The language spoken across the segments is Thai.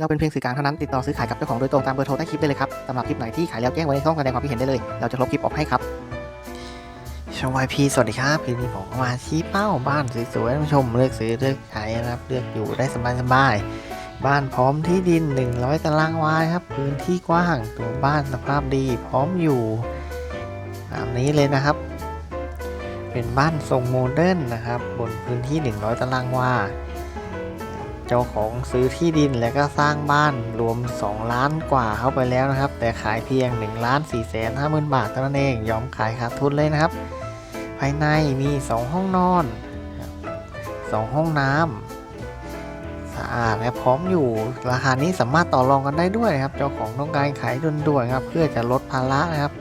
เราเป็นเพียงสื่อกลางเท่านั้นติดต่อซื้อขายกับเจ้าของโดยตรงตามเบอร์โทรใต้คลิปได้เลยครับสำหรับคลิปไหนที่ขายแล้วแจ้งไว้ในช่องแสดงความคิดเห็นได้เลย เราจะลบคลิปออกให้ครับชมวายพีสวัสดีครับคลิปนี้ผมมาชี้เป้าบ้านสวยๆท่านผู้ชมเลือกซื้อเลือกขายนะครับเลือกอยู่ได้สบายๆบ้านพร้อมที่ดิน 100 ตารางวาครับพื้นที่กว้างตัวบ้านสภาพดีพร้อมอยู่ตามนี้เลยนะครับ เป็นบ้านทรงโมเดิร์นนะครับ บนพื้นที่ 100 ตารางวา เจ้าของซื้อที่ดินและก็สร้างบ้านรวม 2 ล้านกว่าเข้าไปแล้วนะครับ แต่ขายเพียง1ล้าน4แสน5หมื่นบาทเท่านั้นเองยอมขายขาดทุนเลยนะครับ ภายในมี 2 ห้องนอนสองห้องน้ำสะอาดและพร้อมอยู่ราคานี้สามารถต่อรองกันได้ด้วยนะครับ เจ้าของต้องการขายด่วนๆครับ เพื่อจะลดภาระนะครับ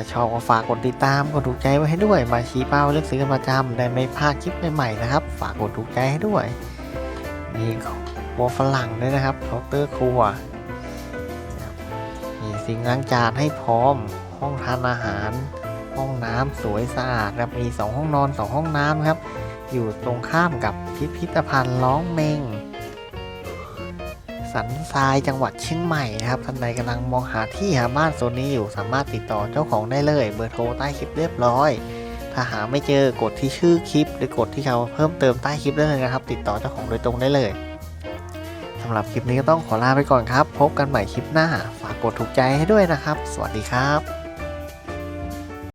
ถ้าชอบก็ฝากกดติดตามกดถูกใจไว้ให้ด้วย มาชี้เป้าเลือกซื้อกันประจำได้ไม่พลาดคลิปใหม่ๆนะครับ ฝากกดถูกใจให้ด้วยมีครัวฝรั่งด้วยนะครับเคาน์เตอร์ครัวมีสิ่งล้างจานให้พร้อม ห้องทานอาหาร ห้องน้ำสวยสะอาดครับมี 2 ห้องนอน 2 ห้องน้ำครับ อยู่ตรงข้ามกับพิพิธภัณฑ์ล้องเมง สันทรายจังหวัดเชียงใหม่นะครับท่านใดกำลังมองหาที่หาบ้านโซนนี้อยู่สามารถติดต่อเจ้าของได้เลยเบอร์โทรใต้คลิปเรียบร้อย ถ้าหาไม่เจอกดที่ชื่อคลิป หรือกดที่เขาเพิ่มเติมใต้คลิปได้เลยนะครับ ติดต่อเจ้าของโดยตรงได้เลยสำหรับคลิปนี้ก็ต้องขอลาไปก่อนครับ พบกันใหม่คลิปหน้า ฝากกดถูกใจให้ด้วยนะครับ สวัสดีครับ